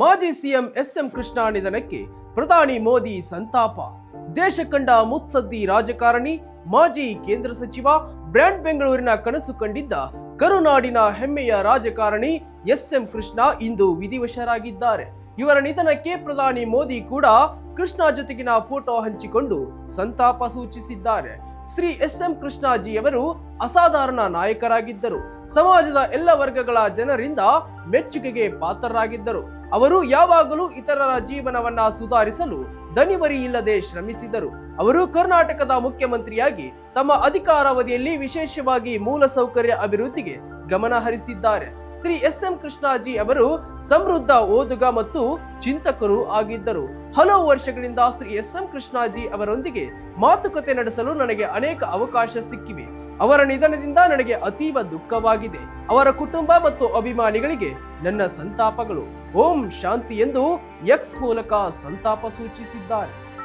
ಮಾಜಿ CM S M Krishna ನಿಧನಕ್ಕೆ ಪ್ರಧಾನಿ ಮೋದಿ ಸಂತಾಪ. ದೇಶ ಕಂಡ ಮುತ್ಸದ್ದಿ ರಾಜಕಾರಣಿ, ಮಾಜಿ ಕೇಂದ್ರ ಸಚಿವ, ಬ್ರ್ಯಾಂಡ್ ಬೆಂಗಳೂರಿನ ಕನಸು ಕಂಡಿದ್ದ ಕರುನಾಡಿನ ಹೆಮ್ಮೆಯ ರಾಜಕಾರಣಿ ಎಸ್ ಎಂ ಕೃಷ್ಣ ಇಂದು ವಿಧಿವಶರಾಗಿದ್ದಾರೆ. ಇವರ ನಿಧನಕ್ಕೆ ಪ್ರಧಾನಿ ಮೋದಿ ಕೂಡ ಕೃಷ್ಣ ಜೊತೆಗಿನ ಫೋಟೋ ಹಂಚಿಕೊಂಡು ಸಂತಾಪ ಸೂಚಿಸಿದ್ದಾರೆ. ಶ್ರೀ ಎಸ್ ಎಂ ಕೃಷ್ಣಾಜಿಯವರು ಅಸಾಧಾರಣ ನಾಯಕರಾಗಿದ್ದರು. ಸಮಾಜದ ಎಲ್ಲ ವರ್ಗಗಳ ಜನರಿಂದ ಮೆಚ್ಚುಗೆಗೆ ಪಾತ್ರರಾಗಿದ್ದರು. ಅವರು ಯಾವಾಗಲೂ ಇತರರ ಜೀವನವನ್ನ ಸುಧಾರಿಸಲು ದನಿವರಿ ಇಲ್ಲದೆ ಶ್ರಮಿಸಿದರು. ಅವರು ಕರ್ನಾಟಕದ ಮುಖ್ಯಮಂತ್ರಿಯಾಗಿ ತಮ್ಮ ಅಧಿಕಾರಾವಧಿಯಲ್ಲಿ ವಿಶೇಷವಾಗಿ ಮೂಲಸೌಕರ್ಯ ಅಭಿವೃದ್ಧಿಗೆ ಗಮನ ಹರಿಸಿದ್ದಾರೆ. ಶ್ರೀ ಎಸ್ ಎಂ ಕೃಷ್ಣಾಜಿ ಅವರು ಸಮೃದ್ಧ ಓದುಗ ಮತ್ತು ಚಿಂತಕರು ಆಗಿದ್ದರು. ಹಲವು ವರ್ಷಗಳಿಂದ ಶ್ರೀ ಎಸ್ ಎಂ ಕೃಷ್ಣಾಜಿ ಅವರೊಂದಿಗೆ ಮಾತುಕತೆ ನಡೆಸಲು ನನಗೆ ಅನೇಕ ಅವಕಾಶ ಸಿಕ್ಕಿವೆ. ಅವರ ನಿಧನದಿಂದ ನನಗೆ ಅತೀವ ದುಃಖವಾಗಿದೆ. ಅವರ ಕುಟುಂಬ ಮತ್ತು ಅಭಿಮಾನಿಗಳಿಗೆ ನನ್ನ ಸಂತಾಪಗಳು. ಓಂ ಶಾಂತಿ ಎಂದು ಎಕ್ಸ್ ಮೂಲಕ ಸಂತಾಪ ಸೂಚಿಸಿದ್ದಾರೆ.